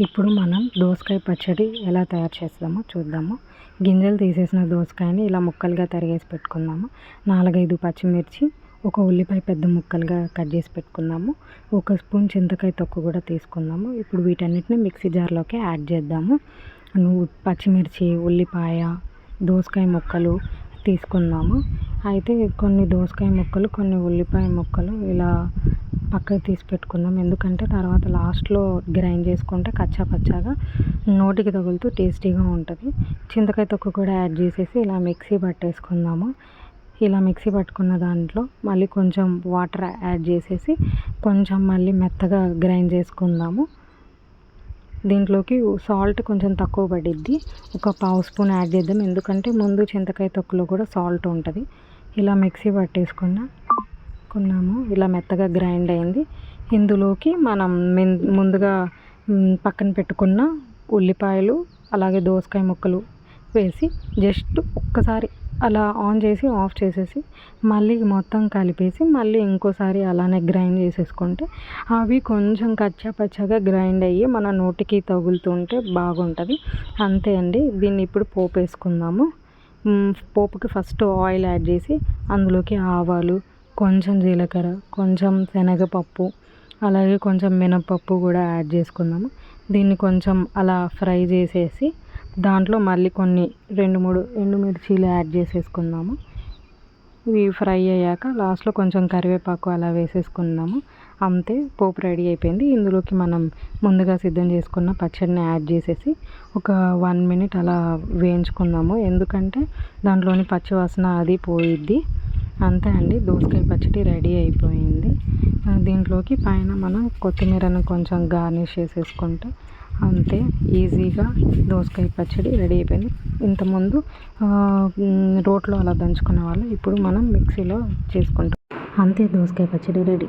ఇప్పుడు మనం దోసకాయ పచ్చడి ఎలా తయారు చేస్తామో చూద్దాము. గింజలు తీసేసిన దోసకాయని ఇలా ముక్కలుగా తరిగేసి పెట్టుకుందాము. నాలుగైదు పచ్చిమిర్చి ఒక ఉల్లిపాయ పెద్ద ముక్కలుగా కట్ చేసి పెట్టుకుందాము. ఒక స్పూన్ చింతకాయ తొక్కు కూడా తీసుకుందాము. ఇప్పుడు వీటన్నిటిని మిక్సీ జార్లోకి యాడ్ చేద్దాము. నువ్వు పచ్చిమిర్చి ఉల్లిపాయ దోసకాయ ముక్కలు తీసుకుందాము. అయితే కొన్ని దోసకాయ ముక్కలు కొన్ని ఉల్లిపాయ ముక్కలు ఇలా పక్కకు తీసి పెట్టుకుందాం. ఎందుకంటే తర్వాత లాస్ట్లో గ్రైండ్ చేసుకుంటే కచ్చా పచ్చాగా నోటికి తగులుతూ టేస్టీగా ఉంటుంది. చింతకాయ తొక్కు కూడా యాడ్ చేసేసి ఇలా మిక్సీ పట్టేసుకుందాము. ఇలా మిక్సీ పట్టుకున్న దాంట్లో మళ్ళీ కొంచెం వాటర్ యాడ్ చేసేసి కొంచెం మళ్ళీ మెత్తగా గ్రైండ్ చేసుకుందాము. దీంట్లోకి సాల్ట్ కొంచెం తక్కువ పడిద్ది. ఒక పావు స్పూన్ యాడ్ చేద్దాం. ఎందుకంటే ముందు చింతకాయ తొక్కులో కూడా సాల్ట్ ఉంటుంది. ఇలా మిక్సీ పట్టేసుకున్న కొన్నాము ఇలా మెత్తగా గ్రైండ్ అయింది. ఇందులోకి మనం ముందుగా పక్కన పెట్టుకున్న ఉల్లిపాయలు అలాగే దోసకాయ ముక్కలు వేసి జస్ట్ ఒక్కసారి అలా ఆన్ చేసి ఆఫ్ చేసేసి మళ్ళీ మొత్తం కలిపేసి మళ్ళీ ఇంకోసారి అలానే గ్రైండ్ చేసేసుకుంటే అవి కొంచెం కచ్చాపచ్చగా గ్రైండ్ అయ్యి మన నోటికి తగులుతుంటే బాగుంటుంది. అంతే అండి. దీన్ని ఇప్పుడు పోపు వేసుకుందాము పోపుకి ఫస్ట్ ఆయిల్ యాడ్ చేసి అందులోకి ఆవాలు కొంచెం జీలకర్ర కొంచెం శనగపప్పు అలాగే కొంచెం మినపప్పు కూడా యాడ్ చేసుకుందాము. దీన్ని కొంచెం అలా ఫ్రై చేసేసి దాంట్లో మళ్ళీ కొన్ని రెండు మూడు ఎండుమిర్చీలు యాడ్ చేసేసుకుందాము. ఇవి ఫ్రై అయ్యాక లాస్ట్లో కొంచెం కరివేపాకు అలా వేసేసుకుందాము. అంతే పోపు రెడీ అయిపోయింది. ఇందులోకి మనం ముందుగా సిద్ధం చేసుకున్న పచ్చడిని యాడ్ చేసేసి ఒక వన్ మినిట్ అలా వేయించుకుందాము. ఎందుకంటే దాంట్లోని పచ్చివాసన అది పోయిద్ది. అంతే అండి. దోసకాయ పచ్చడి రెడీ అయిపోయింది. దీంట్లోకి పైన మనం కొత్తిమీరను కొంచెం గార్నిష్ చేసేసుకుంటే అంతే ఈజీగా దోసకాయ పచ్చడి రెడీ అయిపోయింది. ఇంతకుముందు రోట్లో అలా దంచుకునే వాళ్ళు ఇప్పుడు మనం మిక్సీలో చేసుకుంటాం. అంతే దోసకాయ పచ్చడి రెడీ.